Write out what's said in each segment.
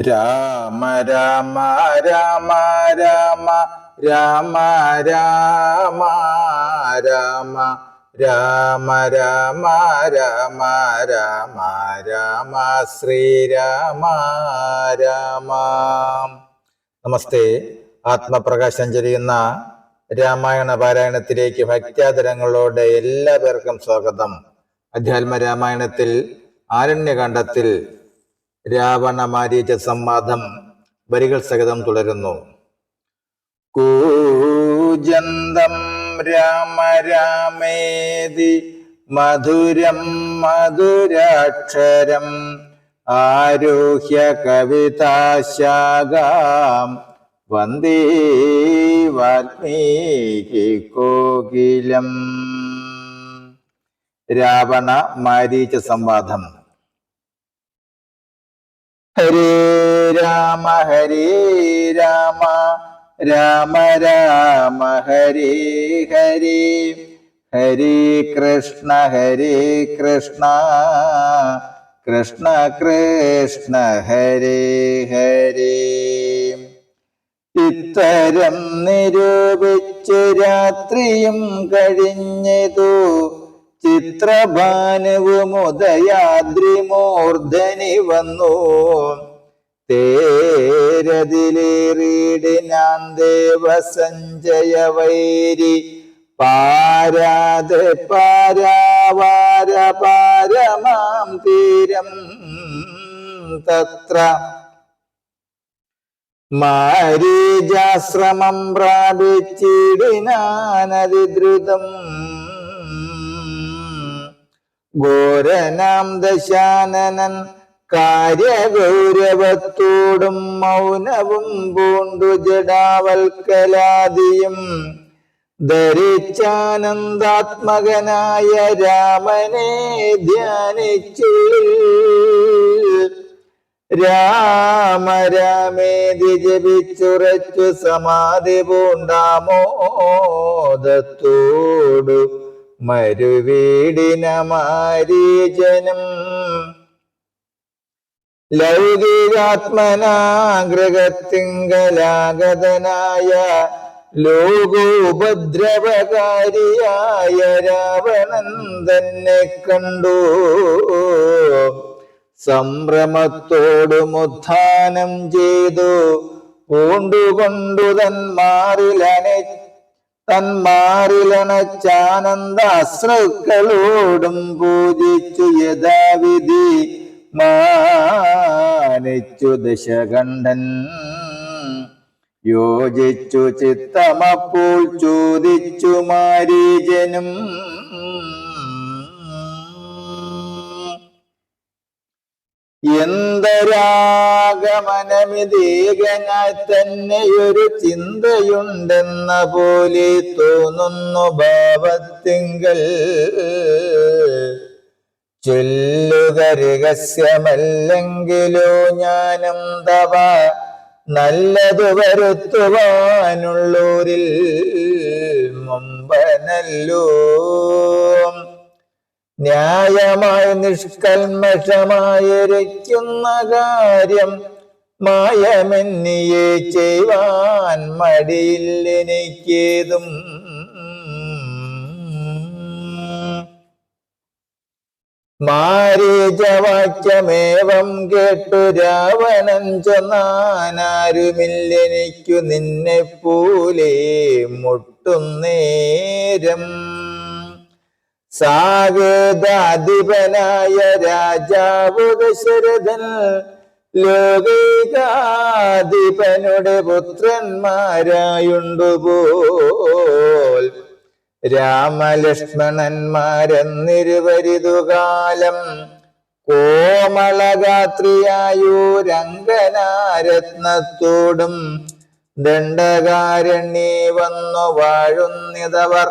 രാമ രാമ രാമ രാമ രാമ രാമ രാമ രാമ രാമ രാമ രാമ രാമ ശ്രീരാമ രാമ നമസ്തേ ആത്മപ്രകാശം ചെയ്യുന്ന രാമായണ പാരായണത്തിലേക്ക് ഭക്ത്യാതരങ്ങളോടെ എല്ലാ പേർക്കും സ്വാഗതം അധ്യാത്മ രാമായണത്തിൽ ആരണ്യകാണ്ഡത്തിൽ രാവണ മാരീച സംവാദം വരികൾ സഹിതം തുടരുന്നു. കൂജന്തം രാമ രാമേതി മധുരം മധുരാക്ഷരം ആരോഹ്യ കവിതാശാഖാം വന്ദേ വാൽമീകി കോകിലം. രാവണ മാരീച സംവാദം ഹരേ രാമ ഹരേ രാമ. രാമ രാമ ഹരേ ഹരേ. ഹരേ കൃഷ്ണ ഹരേ കൃഷ്ണ. കൃഷ്ണ കൃഷ്ണ ഹരേ ഹരേ. ഇത്തരം നിരൂപിച്ച് രാത്രിയും കഴിഞ്ഞതു. ചിത്രഭാനുവുമുദയാദ്രി മൂർധനി വന്നു. തേരതിലേറിയിടിനാൻ ദേവസഞ്ജയ വൈരി പാരാത് പാരാവാര പാരമാം തീരം തത്ര. മാരീജാശ്രമം പ്രാപിച്ചിടിനാനതിദ്രുതം ഘോരനാം ദശാനനൻ കാര്യഗൗരവത്തോടും മൗനവും പൂണ്ടു ജഡാവൽക്കലാദിയും ധരിച്ചാനന്ദാത്മകനായ രാമനെ ധ്യാനിച്ചു. രാമ രാമേതി ജപിച്ചുറച്ചു സമാധി പൂണ്ടാമോദത്തോടു മരുവീടിനമാരീജനം ലൗകികാത്മനാഗ്രഹത്തിങ്കലാഗതനായ ലോകോപദ്രവകാരിയായ രാവണൻ തന്നെ കണ്ടു. സംഭ്രമത്തോടു മുദ്ധാനം ചെയ്തു. പൂണ്ടുകൊണ്ടു തന്മാറിലനെ തന്മാറിലനെ തന്മാറിലണച്ചാനന്ദാശ്രുക്കളോടും പൂജിച്ചു യഥാവിധി. മാനിച്ചു ദശകണ്ഠൻ. യോജിച്ചു ചിത്തമപ്പോൾ ചോദിച്ചു മാരീജനും. എന്തരാഗമനമിതേകനായി തന്നെയൊരു ചിന്തയുണ്ടെന്ന പോലെ തോന്നുന്നു ഭാവത്തിങ്കൽ. ചൊല്ലുക രഹസ്യമല്ലെങ്കിലോ ജ്ഞാനം തവ നല്ലതു വരുത്തുവാനുള്ളൂരിൽ മുമ്പനല്ലോ. ന്യായമായി നിഷ്കൽമഷമായിരിക്കുന്ന കാര്യം മായമെന്നിയെ ചെയ്യുവാൻ മടിയില്ലെനിക്കേതും മാരീചവാക്യമേവം കേട്ടു രാവണൻ ചൊന്നാനാരുമില്ലെനിക്കു നിന്നെ പോലെ മുട്ടുന്നേരം സാഗേതാധിപനായ രാജാവ് ദശരഥൻ ലോകൈകാധിപനുടെ പുത്രന്മാരായുണ്ടുപോൽ. രാമലക്ഷ്മണന്മാരെന്നിരുവരിതുകാലം കോമളഗാത്രിയായൂരംഗനാരത്നത്തോടും ദണ്ഡകാരണ്യേ വന്നു വാഴുന്നിതവർ.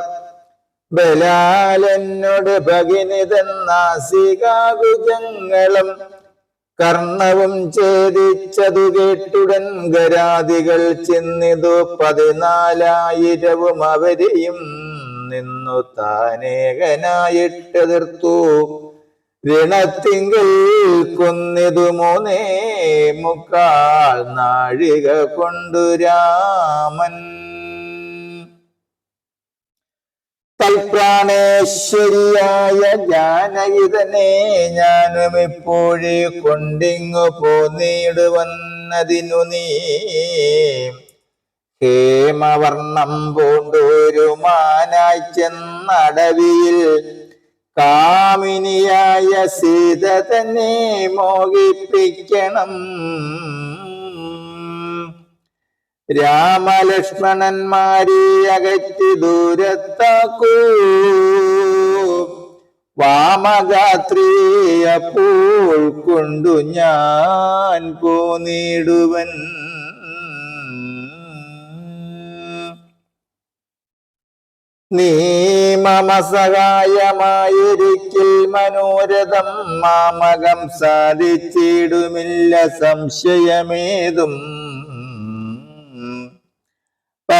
ബലാലെന്നോട് ഭഗിനി തന്നാസികാകുജങ്ങളും കർണവും ഛേദിച്ചതു കേട്ടുടൻ ഗരാദികൾ ചെന്നിതു പതിനാലായിരവും അവരെയും നിന്നു താനേകനായിട്ടെതിർത്തു. ഋണത്തിങ്കൽ കൊന്നിതു മൂന്നേ മുക്കാൽ നാഴിക കൊണ്ടു രാമൻ തൽപ്രാണേശ്വരിയായ ജാനകിതനെ ഞാനും ഇപ്പോഴേ കൊണ്ടിങ്ങു പോന്നിടുവന്നതിനു നീ. ഹേമവർണം പൂണ്ടൊരു മാനായി ചെന്നടവിയിൽ കാമിനിയായ സീത തന്നെ മോഹിപ്പിക്കണം. രാമലക്ഷ്മണന്മാരെ അകറ്റി ദൂരത്താക്കൂ. വാമഗാത്രിയപ്പോൾ കൊണ്ടു ഞാൻ പോന്നിടുവൻ. നീ സഹായമായിരിക്കിൽ മനോരഥം മാമകം സാധിച്ചിടുമില്ല സംശയമേതും.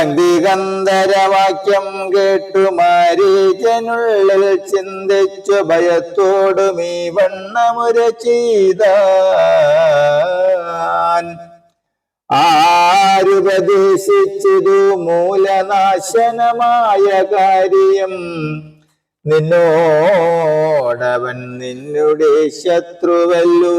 പങ്ക്തികന്ധരവാക്യം കേട്ടു മാരീജനുള്ളിൽ ചിന്തിച്ചു ഭയത്തോടും ഈ വണ്ണമുര ചെയ്താൻ. ആരുപദേശിച്ചതു മൂലനാശനമായ കാര്യം? നിന്നോടവൻ നിന്നുടെ ശത്രുവല്ലോ.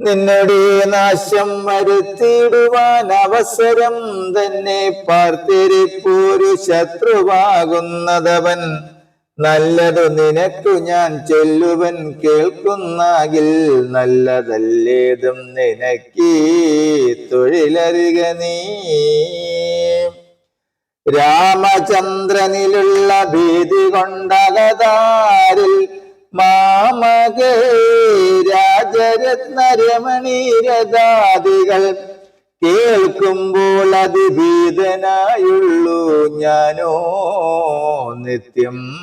നിന്നുടെ നാശം വരുത്തിയിടുവാൻ അവസരം തന്നെ പാർത്തിരിപ്പൂരു ശത്രുവാകുന്നതവൻ നല്ലതു നിനക്കു ഞാൻ ചൊല്ലുവൻ കേൾക്കുന്നാകിൽ നല്ലതല്ലേതും നിനക്കീ തൊഴിലറിക നീ. രാമചന്ദ്രനിലുള്ള ഭീതി കൊണ്ടകതാരിൽ മാമകേ രാജരത്നരമണീരഥാദികൾ കേൾക്കുമ്പോൾ അതിഭീതനായുള്ളൂ ഞാനോ നിത്യം.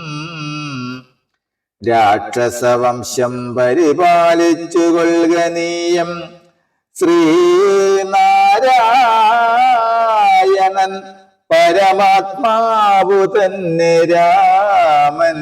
രാക്ഷസവംശം പരിപാലിച്ചു കൊള്ളുക നീയം. ശ്രീനാരായണൻ പരമാത്മാവു തന്നെ രാമൻ.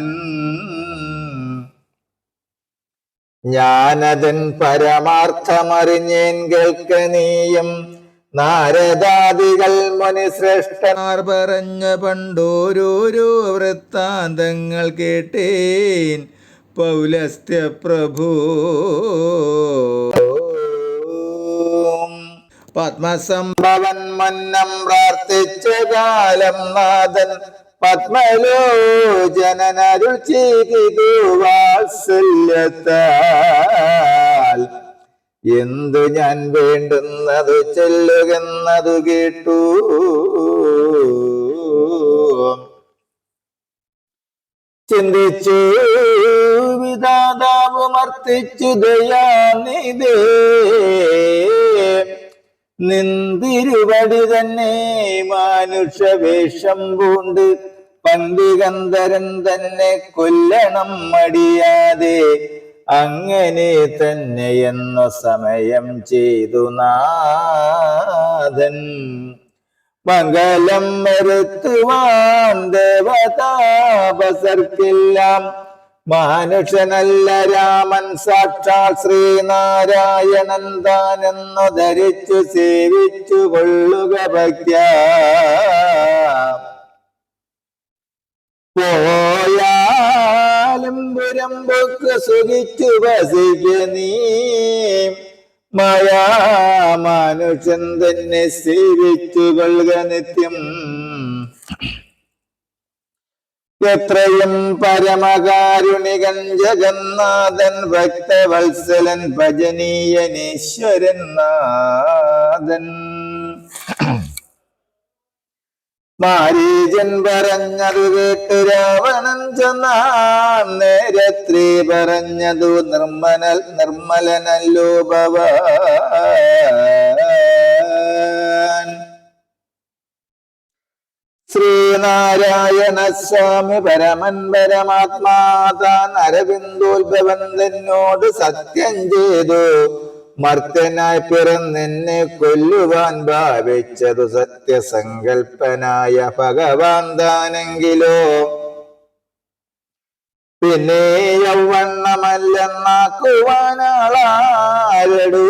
ഞാനതൻ പരമാർത്ഥമറിഞ്ഞേൻ കേൾക്ക നീയും. നാരദാദികൾ മുനിശ്രേഷ്ഠനാർ പറഞ്ഞ പണ്ടോരോരോ വൃത്താന്തങ്ങൾ കേട്ടേൻ. പൗലസ്ത്യ പ്രഭു. പത്മസംഭവൻ മന്നം പ്രാർത്ഥിച്ച കാലം നാഥൻ. പത്മലോചനരുൾ ചെയ്തു വാത്സല്യത്താൽ. എന്തു ഞാൻ വേണ്ടുന്നത് ചെല്ലുകെന്നതു കേട്ടു. ചിന്തിച്ചു വിധാതാവ് മർത്തിച്ചു ദയാനിതേ നിന്തിരുവടി തന്നെ മാനുഷവേഷം പൂണ്ട് പന്തികന്ധരൻ തന്നെ കൊല്ലണം മടിയാതെ അങ്ങനെ തന്നെ എന്ന സമയം ചെയ്തു നാഥൻ. മംഗലം വരുത്തുവാൻ ദേവതാപസർക്കെല്ലാം മാനുഷനല്ല രാമൻ സാക്ഷാൽ ശ്രീനാരായണൻ താനെന്നു ധരിച്ചു സേവിച്ചു കൊള്ളുക ഭക്യ. പോയാലും പുരമ്പൊക്കെ സുഖിച്ചു വസിക്ക നീ. മായാമാനുഷൻ തന്നെ സേവിച്ചു കൊള്ളുക നിത്യം. എത്രയും പരമകാരുണികൻ ജഗന്നാഥൻ ഭക്തവത്സലൻ ഭജനീയനീശ്വരൻ നാഥൻ. മാരീജൻ പറഞ്ഞതു കേട്ടു രാവണൻ ചെന്നാൻ നേരത്രി പറഞ്ഞതു നിർമ്മനൽ നിർമ്മലനല്ലോ ഭവാൻ. ശ്രീനാരായണ സ്വാമി പരമൻ പരമാത്മാതാൻ അരവിന്ദോത്ഭവൻ തന്നോട് സത്യം ചെയ്തു. മർത്തനായി പിറന്നെന്നെ കൊല്ലുവാൻ ഭാവിച്ചതു സത്യസങ്കൽപ്പനായ ഭഗവാൻ താനെങ്കിലോ. പിന്നെ യൗവണ്ണമല്ലെന്നാക്കുവാനാളാരടൂ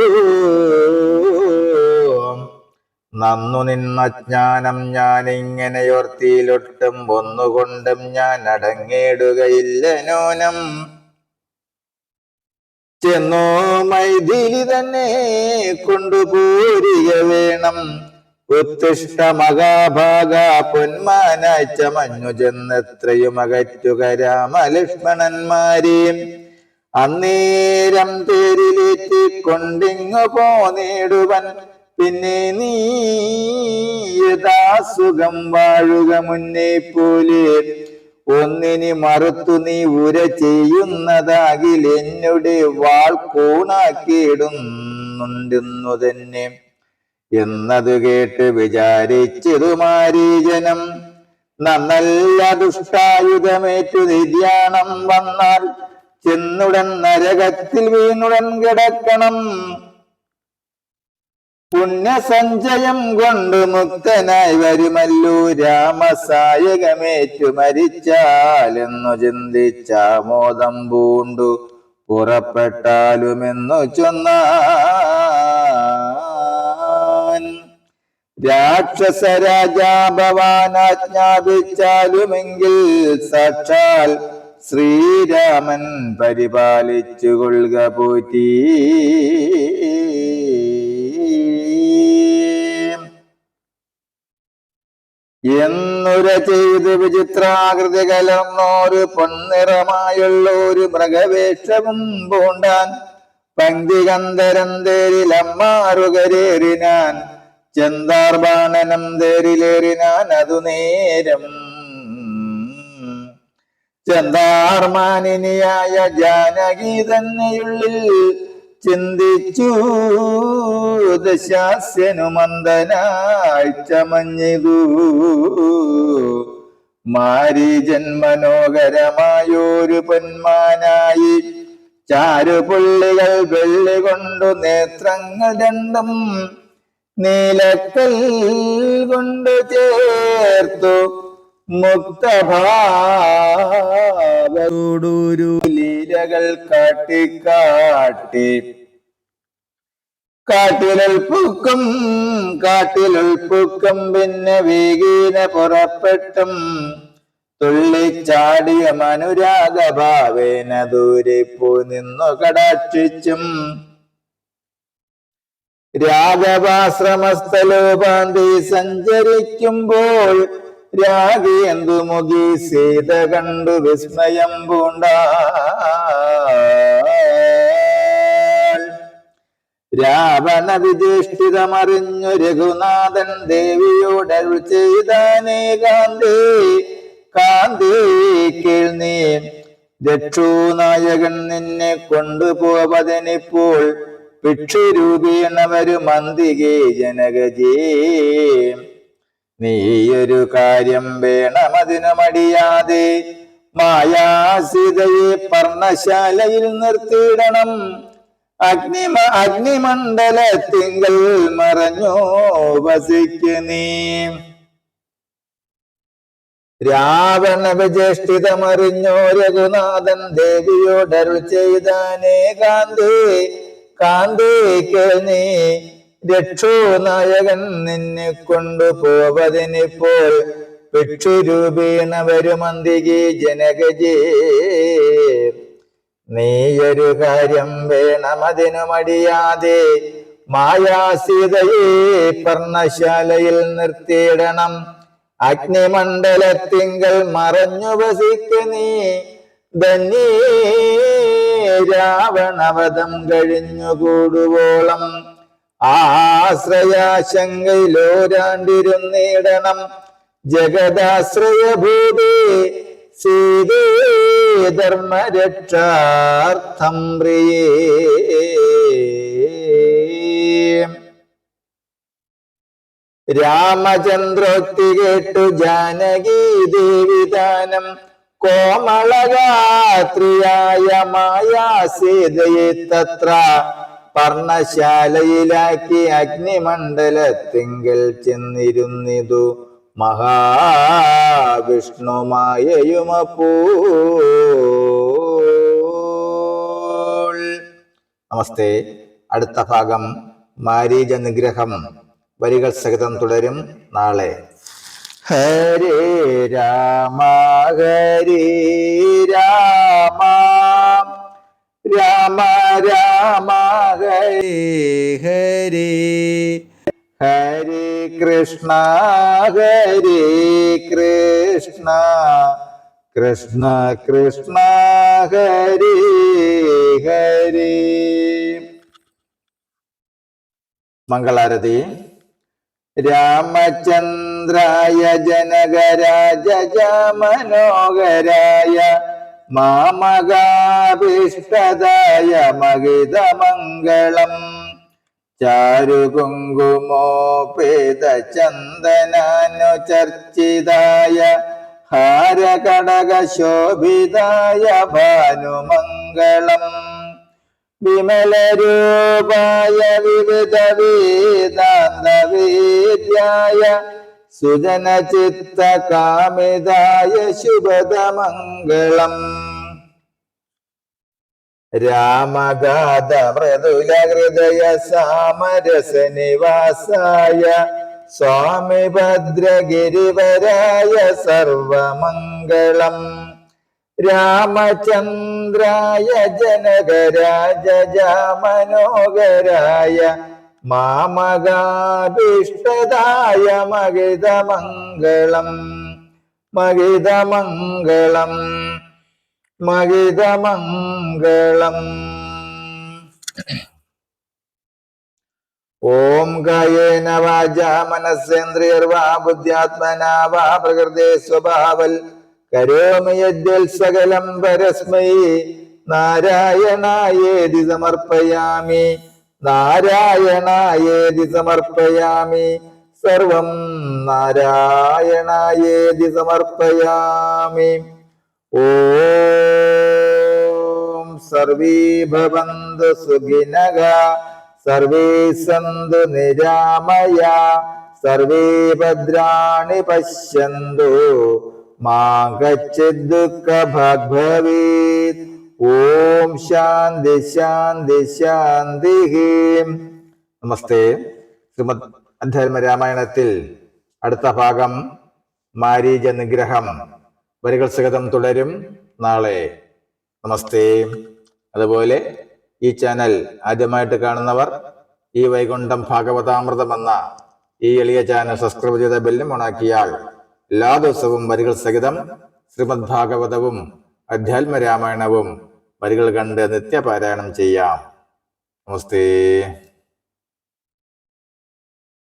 നന്നു നിന്ന ജ്ഞാനം ഞാൻ ഇങ്ങനെയോർത്തിയിലൊട്ടും ഒന്നുകൊണ്ടും ഞാൻ അടങ്ങിയിടുകയില്ല നോനം. ചെന്നോ മൈഥിലി തന്നെ കൊണ്ടുപോരിക വേണം. ഉത്തിഷ്ട മഹാഭാഗ പൊന്മാനായി ചമഞ്ഞു ചെന്നെത്രയും അകറ്റുക രാമലക്ഷ്മണന്മാരെയും അന്നേരം പേരിലേറ്റിക്കൊണ്ടിങ്ങു പോന്നിടുവൻ പിന്നെ നീ സുഖം വാഴുക മുന്നേ പോലെ. ഒന്നിനി മറുത്തു നീ ഉര ചെയ്യുന്നതാകിൽ എന്നുടെ വാൾ കൂണാക്കിയിടുന്നുണ്ടെന്നു തന്നെ. എന്നത് കേട്ട് വിചാരിച്ചതു മാരീജനം നന്നല്ല ദുഷ്ടായുധമേറ്റു നിര്യാണം വന്നാൽ ചെന്നുടൻ നരകത്തിൽ വീണുടൻ കിടക്കണം. പുണ്യസഞ്ചയം കൊണ്ട് മുക്തനായി വരുമല്ലോ. രാമസായകമേറ്റു മരിച്ചാലെന്നു ചിന്തിച്ച മോദം പൂണ്ടു. പുറപ്പെട്ടാലുമെന്നു ചൊന്നാൻ. രാക്ഷസ ആജ്ഞാപിച്ചാലുമെങ്കിൽ സാക്ഷാൽ ശ്രീരാമൻ പരിപാലിച്ചു കൊള്ളുക പോറ്റി. എന്നുര ചെയ്ത് വിചിത്രാകൃതി കലർന്നോരു പൊന്നിറമായുള്ള ഒരു മൃഗവേഷവും പൂണ്ടാൻ പങ്കികന്ധരം തേരിലമ്മാറുകരേറിനാൻ ചെന്താർബാണനം തേരിലേറിനാൻ അതു നേരം. ചെന്താർമാനിനിയായ ജാനകി തന്നെയുള്ളിൽ ചിന്തിച്ചു. ദശാസ്യനു മന്ദനായി ചമഞ്ഞിതു. മാരീജൻ മനോഹരമായൊരു പൊന്മാനായി. ചാരുപുള്ളികൾ വെള്ളി കൊണ്ടു നേത്രങ്ങൾ രണ്ടും നീലക്കൽ കൊണ്ടു ചേർത്തു. മുക്തഭാവോടൊരു ലീലകൾ കാട്ടിക്കാട്ടി കാട്ടിലൽപ്പൂക്കം കാട്ടിലൽപ്പൂക്കം പിന്നെ വീകീന പുറപ്പെട്ടും. തുള്ളിച്ചാടിയ മനുരാഗഭാവേന ദൂരെ പോ നിന്നു കടാക്ഷിച്ചും. രാഘവാശ്രമസ്ഥലോപാന്തി സഞ്ചരിക്കുമ്പോൾ രാഗേന്ദു മുഖി സീത കണ്ടു വിസ്മയം പൂണ്ട രാവണ വിജേഷ്ഠിതമറിഞ്ഞു രഘുനാഥൻ ദേവിയോട് ചെയ്താനേ കാന്തേ കാന്തേ കേൾനീ ദക്ഷൂനായകൻ നിന്നെ കൊണ്ടുപോവതിനിപ്പോൾ ഭിക്ഷുരൂപേണ വരുമന്തികേ ജനകജേ. നീയൊരു കാര്യം വേണമതിനു മടിയാതെ. മായാസിതയെ പർണശാലയിൽ നിർത്തിയിടണം. അഗ്നിമ അഗ്നിമണ്ഡലത്തിങ്കൽ മറഞ്ഞോ വസിക്ക നീ. രാവണ വിജേഷ്ഠിതമറിഞ്ഞോ രഘുനാഥൻ ദേവിയോടരുൾ ചെയ്താനേ കാന്തേ കാന്തേ കേൾനീ രക്ഷോ നായകൻ നിന്നെ കൊണ്ടുപോവതിനിപ്പോൾ ഭിക്ഷുരൂപീണ വരുമന്തികി ജനകജേ. നീയൊരു കാര്യം വേണമതിനു മടിയാതെ മായാസീതയെ പർണശാലയിൽ നിർത്തിയിടണം അഗ്നിമണ്ഡലത്തിങ്കൽ മറഞ്ഞു വസിക്ക നീ. ധന്യേ രാവണവധം കഴിഞ്ഞുകൂടുവോളം. ആശ്രയാശങ്കയിലോരാണ്ടിരുന്നിടണം. ജഗദാശ്രയഭൂതേ സീതേ ധർമ്മരക്ഷാർത്ഥം രാമചന്ദ്രോക്തി കേട്ടു ജാനകി ദേവിദാനം കോമളഗാത്രിയായ മായാസീതയെ തത്ര പർണശാലയിലാക്കി അഗ്നിമണ്ഡലത്തിങ്കിൽ ചെന്നിരുന്നിതു. മഹാവിഷ്ണുമായയുമപ്പൂ നമസ്തേ. അടുത്ത ഭാഗം മാരീജ നിഗ്രഹം വരികൾ സഹിതം തുടരും നാളെ. ഹരേ രാമ ഹരേ രാമ. രാമ രാമ. കൃഷ്ണ ഹരേ കൃഷ്ണ. കൃഷ്ണ കൃഷ്ണ ഹരേ ഹരേ. മംഗളാരതി. രാമചന്ദ്രായ ജനകരാജ മനോഹരായ മാമകാഭിഷ്ടദായ മഹിതമംഗളം. ചാരുകുങ്കുമോപേത ചന്ദനാനു ചർച്ചിതായ ഹാരകടകശോഭിതായ ഭാനുമംഗളം. വിമലരൂപായ വിവിധ സുജനചിത്തകാമിതായ സുജനചിത്ത കാമിതായ മൃദുലഹൃദയ രാമഗാധ മൃദുല സാമരസ നിവാസായ സ്വാമി ഭദ്രഗിരിവരായ സർവമംഗളം. രാമചന്ദ്രായ ജനകരാജാമനോഹരായ മാമകാഭിഷ്ടദായ മഹിതമംഗളം. മഹിതമംഗളം. മഹിതമംഗളം. ഓം കായേന വാച മനസ്സേന്ദ്രിയർവാ ബുദ്ധ്യാത്മനാ വാ പ്രകൃതേ സ്വഭാവൽ. കരോമി യദ്യൽ സകലം പരസ്മൈ. നാരായണായേതി സമർപ്പയാമി. നാരായണായേതി സമർപ്പയാമി. സർവം നാരായണായേതി സമർപ്പയാമി. ഓം സർവേ ഭവന്തു സുഖിനഃ സർവേ സന്തു നിരാമയ സർവേ ഭദ്രാണി പശ്യന്തു മാ കച്ചിത് ദുഃഖ ഭവേത് ഓം ശാന്തി ശാന്തി ശാന്തി നമസ്തേ ശ്രീമദ് അധ്യാത്മ രാമായണത്തിൽ അടുത്ത ഭാഗം മാരീജ നിഗ്രഹം. വരികൾ സഹിതം തുടരും. നാളെ നമസ്തേ. അതുപോലെ ഈ ചാനൽ ആദ്യമായിട്ട് കാണുന്നവർ ഈ വൈകുണ്ഠം ഭാഗവതാമൃതം എന്ന ഈ എളിയ ചാനൽ സബ്സ്ക്രൈബ് ചെയ്ത ബെല്ലും ഓണാക്കിയാൽ എല്ലാ ദിവസവും വരികൾ സഹിതം ശ്രീമദ് ഭാഗവതവും അധ്യാത്മ രാമായണവും വരികൾ കണ്ട് നിത്യപാരായണം ചെയ്യാം. നമസ്തേ.